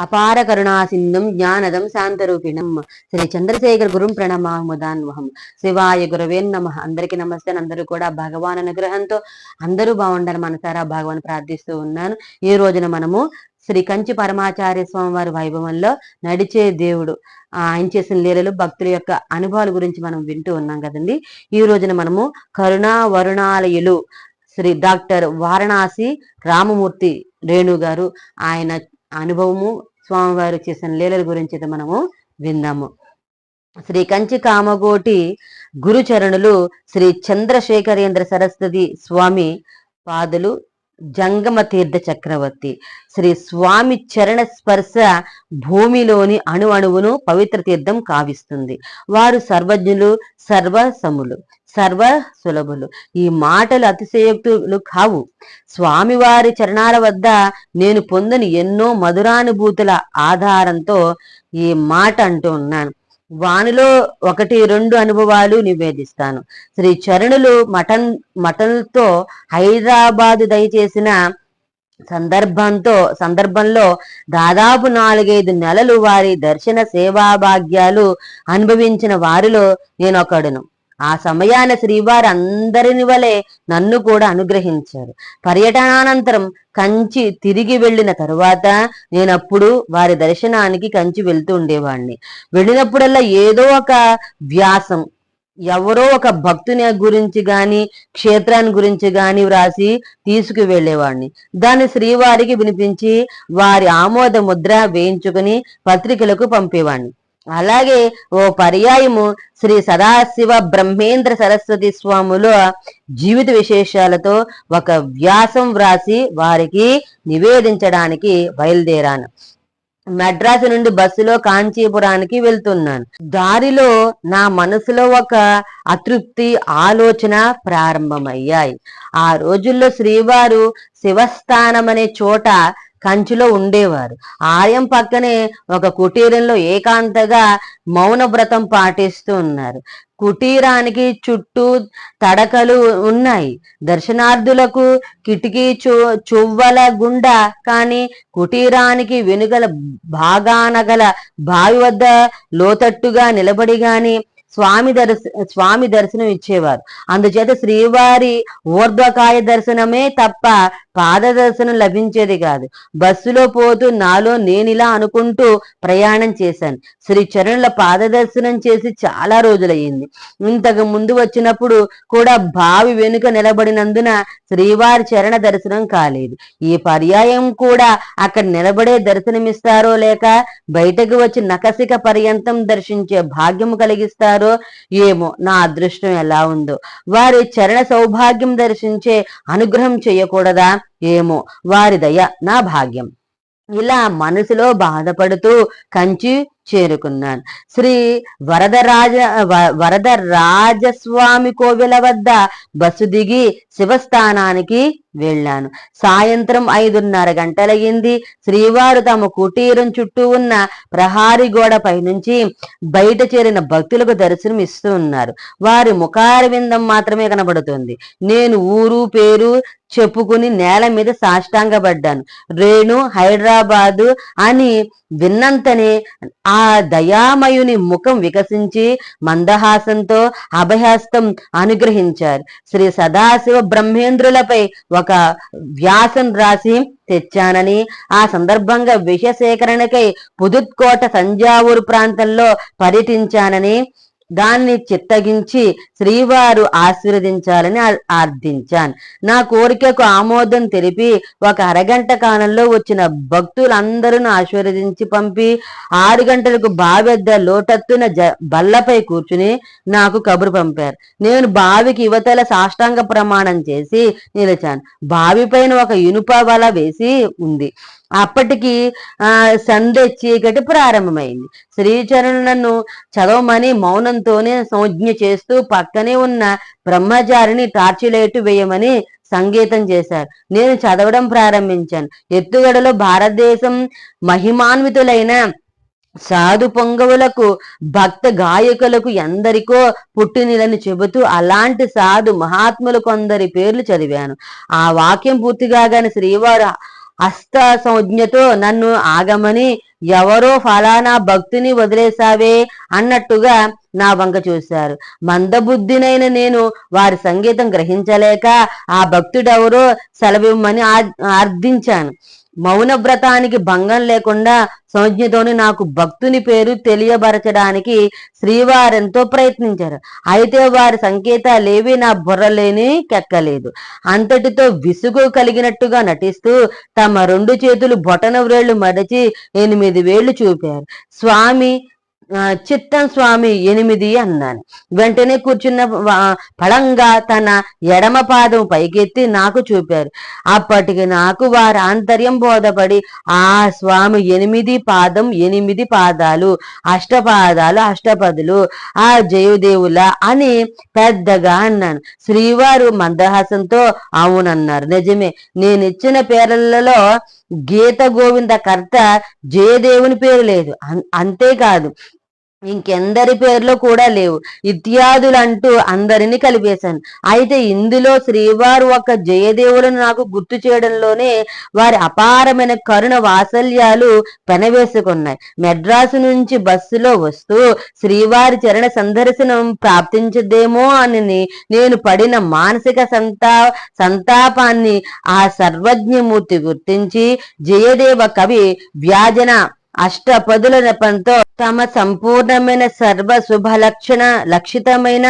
అపార కరుణా సింధుం జ్ఞానదం శాంతరూపిణం. శ్రీ చంద్రశేఖర గురుం ప్రణమాముదాన్వహం. శివాయ గురవే నమ. అందరికి నమస్తే. అందరూ కూడా భగవాన్ అనుగ్రహంతో అందరూ బాగుండాలి మనసారా భగవాన్ ప్రార్థిస్తూ ఉన్నాను. ఈ రోజున మనము శ్రీ కంచి పరమాచార్య స్వామి వారి వైభవంలో నడిచే దేవుడు ఆయన చేసిన లీలలు భక్తుల యొక్క అనుభవాల గురించి మనం వింటూ ఉన్నాం కదండి. ఈ రోజున మనము కరుణా వరుణాలయులు శ్రీ డాక్టర్ వారణాసి రామమూర్తి రేణు గారు ఆయన అనుభవము స్వామివారు చేసిన లీలల గురించి అయితే మనము విందాము. శ్రీ కంచి కామగోటి గురుచరణులు శ్రీ చంద్రశేఖరేంద్ర సరస్వతి స్వామి పాదులు జంగమ తీర్థ చక్రవర్తి. శ్రీ స్వామి చరణ స్పర్శ భూమిలోని అణు అణువును పవిత్ర తీర్థం కావిస్తుంది. వారు సర్వజ్ఞులు సర్వసములు. సర్వ సులభులు. ఈ మాటలు అతిశయోక్తులు కావు. స్వామివారి చరణాల వద్ద నేను పొందని ఎన్నో మధురానుభూతుల ఆధారంతో ఈ మాట అంటూ ఉన్నాను. వానిలో ఒకటి రెండు అనుభవాలు నివేదిస్తాను. శ్రీ చరణులు మటన్ మటన్తో హైదరాబాదు దయచేసిన సందర్భంతో సందర్భంలో దాదాపు నాలుగైదు నెలలు వారి దర్శన సేవా భాగ్యాలు అనుభవించిన వారిలో నేను ఒకడును. ఆ సమయాన శ్రీవారు అందరిని వలె నన్ను కూడా అనుగ్రహించారు. పర్యటనానంతరం కంచి తిరిగి వెళ్ళిన తరువాత నేనప్పుడు వారి దర్శనానికి కంచి వెళ్తూ ఉండేవాడిని వెళ్ళినప్పుడల్లా ఏదో ఒక వ్యాసం ఎవరో ఒక భక్తుని గురించి గాని క్షేత్రాన్ని గురించి గాని వ్రాసి తీసుకు వెళ్ళేవాడిని దాన్ని శ్రీవారికి వినిపించి వారి ఆమోద ముద్ర వేయించుకుని పత్రికలకు పంపేవాడిని అలాగే ఓ పర్యాయము శ్రీ సదాశివ బ్రహ్మేంద్ర సరస్వతి స్వాముల జీవిత విశేషాలతో ఒక వ్యాసం వ్రాసి వారికి నివేదించడానికి బయలుదేరాను. మెడ్రాసు నుండి బస్సులో కాంచీపురానికి వెళ్తున్నాను. దారిలో నా మనసులో ఒక అతృప్తి ఆలోచన ప్రారంభమయ్యాయి. ఆ రోజుల్లో శ్రీవారు శివస్థానం అనే చోట కంచిలో ఉండేవారు. ఆలయం పక్కనే ఒక కుటీరంలో ఏకాంతగా మౌన వ్రతం పాటిస్తూ ఉన్నారు. కుటీరానికి చుట్టూ తడకలు ఉన్నాయి. దర్శనార్థులకు కిటికీ చు చువ్వల గుండా కానీ కుటీరానికి వెనుగల భాగానగల బావి వద్ద లోతట్టుగా నిలబడి గాని స్వామి దర్శ స్వామి దర్శనం ఇచ్చేవారు. అందుచేత శ్రీవారి ఊర్ధ్వకాయ దర్శనమే తప్ప పాద దర్శనం లభించేది కాదు. బస్సులో పోతూ నాలో నేనిలా అనుకుంటూ ప్రయాణం చేశాను. శ్రీ చరణుల పాద దర్శనం చేసి చాలా రోజులయ్యింది. ఇంతకు ముందు వచ్చినప్పుడు కూడా బావి వెనుక నిలబడినందున శ్రీవారి చరణ దర్శనం కాలేదు. ఈ పర్యాయం కూడా అక్కడ నిలబడే దర్శనమిస్తారో లేక బయటకు వచ్చి నకసిక పర్యంతం దర్శించే భాగ్యము కలిగిస్తారు ఏమో. నా అదృష్టం ఎలా ఉందో. వారి చరణ సౌభాగ్యం దర్శించే అనుగ్రహం చేయకూడదా? ఏమో. వారి దయ నా భాగ్యం. ఇలా మనసులో బాధపడుతూ కంచి చేరుకున్నాను. శ్రీ వరదరాజ వ- వరద రాజస్వామి కోవిల వద్ద బస్సు దిగి శివస్థానానికి వెళ్ళాను. సాయంత్రం ఐదున్నర గంటలయ్యింది. శ్రీవారు తమ కుటీరం చుట్టూ ఉన్న ప్రహారీ గోడ పైనుంచి బయట చేరిన భక్తులకు దర్శనం ఇస్తూ ఉన్నారు. వారి ముఖార విందం మాత్రమే కనబడుతుంది. నేను ఊరు పేరు చెప్పుకుని నేల మీద సాష్టాంగపడ్డాను. రేణు హైదరాబాదు అని విన్నంతనే ఆ దయామయుని ముఖం వికసించి మందహాసంతో అభయహస్తం అనుగ్రహించారు. శ్రీ సదాశివ బ్రహ్మేంద్రులపై ఒక వ్యాసం రాసి తెచ్చానని ఆ సందర్భంగా విషయ సేకరణకై పుదుత్కోట సంజావూరు ప్రాంతంలో పర్యటించానని దాన్ని చిత్తగించి శ్రీవారు ఆశీర్వదించాలని ఆర్థించాను. నా కోరికకు ఆమోదం తెలిపి ఒక అరగంట కాలంలో వచ్చిన భక్తులందరూ ఆశీర్వదించి పంపి ఆరు గంటలకు బావెద్ద లోటత్తున జ బల్లపై కూర్చుని నాకు కబురు పంపారు. నేను బావికి యువతల సాష్టాంగ ప్రమాణం చేసి నిలిచాను. బావి పైన ఒక ఇనుప వల వేసి ఉంది. అప్పటికి ఆ సంధ్య చీకటి ప్రారంభమైంది. శ్రీచరణ్ నన్ను చదవమని మౌనంతోనే సంజ్ఞ చేస్తూ పక్కనే ఉన్న బ్రహ్మచారిని టార్చిలేటు వేయమని సంగీతం చేశారు నేను చదవడం ప్రారంభించాను. ఎత్తుగడలో భారతదేశం మహిమాన్వితులైన సాధు పొంగవులకు భక్త గాయకులకు ఎందరికో పుట్టినిలని చెబుతూ అలాంటి సాధు మహాత్ములు కొందరి పేర్లు చదివాను. ఆ వాక్యం పూర్తి కాగానే శ్రీవారు హస్త సంజ్ఞతో నన్ను ఆగమని ఎవరో ఫలానా భక్తిని వదిలేసావే అన్నట్టుగా నా వంక చూశారు. మందబుద్ధినైన నేను వారి సంగీతం గ్రహించలేక ఆ భక్తుడెవరో సెలవిమ్మని ఆ- ఆర్థించాను మౌన వ్రతానికి భంగం లేకుండా సంజ్ఞతోని నాకు భక్తుని పేరు తెలియబరచడానికి శ్రీవారెంతో ప్రయత్నించారు. అయితే వారి సంకేతాలేవి నా బుర్రలేని కెక్కలేదు. అంతటితో విసుగు కలిగినట్టుగా నటిస్తూ తమ రెండు చేతులు బొటన వ్రేళ్ళు మరచి ఎనిమిది వేళ్ళు చూపారు. స్వామి చిత్తం స్వామి ఎనిమిది అన్నాను. వెంటనే కూర్చున్న వా- పళంగా తన ఎడమ పాదం పైకెత్తి నాకు చూపారు. అప్పటికి నాకు వారి ఆంతర్యం బోధపడి ఆ స్వామి ఎనిమిది పాదం ఎనిమిది పాదాలు అష్టపాదాలు అష్టపదులు ఆ జయదేవుల అని పెద్దగా అన్నాను. శ్రీవారు మందహాసంతో అవునన్నారు నిజమే. నేను ఇచ్చిన పేర్లలో గీత గోవింద కర్త జయదేవుని పేరు లేదు. అంతేకాదు. ఇంకెందరి పేర్లు కూడా లేవు. ఇత్యాదులంటూ అందరిని కలిపేశాను. అయితే ఇందులో శ్రీవారు ఒక జయదేవులను నాకు గుర్తు చేయడంలోనే వారి అపారమైన కరుణ వాత్సల్యాలు పెనవేసుకున్నాయి. మెడ్రాసు నుంచి బస్సులో వస్తూ శ్రీవారి చరణ సందర్శనం ప్రాప్తించదేమో అని నేను పడిన మానసిక సంతా సంతాపాన్ని ఆ సర్వజ్ఞమూర్తి గుర్తించి జయదేవ కవి వ్యాజన అష్టపదుల నెపంతో తమ సంపూర్ణమైన సర్వ శుభ లక్షణ లక్షితమైన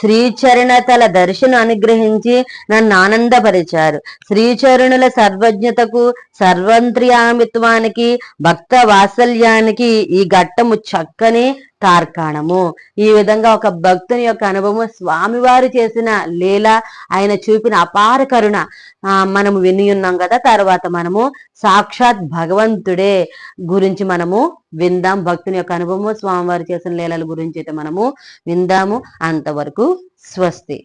శ్రీచరణతల దర్శనం అనుగ్రహించి నన్ను ఆనందపరిచారు. శ్రీచరణుల సర్వజ్ఞతకు సర్వంత్రియామిత్వానికి భక్త వాత్సల్యానికి ఈ ఘట్టము చక్కని తార్కాణము ఈ విధంగా ఒక భక్తుని యొక్క అనుభవం స్వామివారు చేసిన లీల ఆయన చూపిన అపార కరుణ ఆ మనము విని ఉన్నాం కదా తర్వాత మనము సాక్షాత్ భగవంతుడే గురించి మనము విందాం. భక్తుని యొక్క అనుభవము స్వామివారు చేసిన లీలల గురించి అయితే మనము విందాము. అంతవరకు స్వస్తి.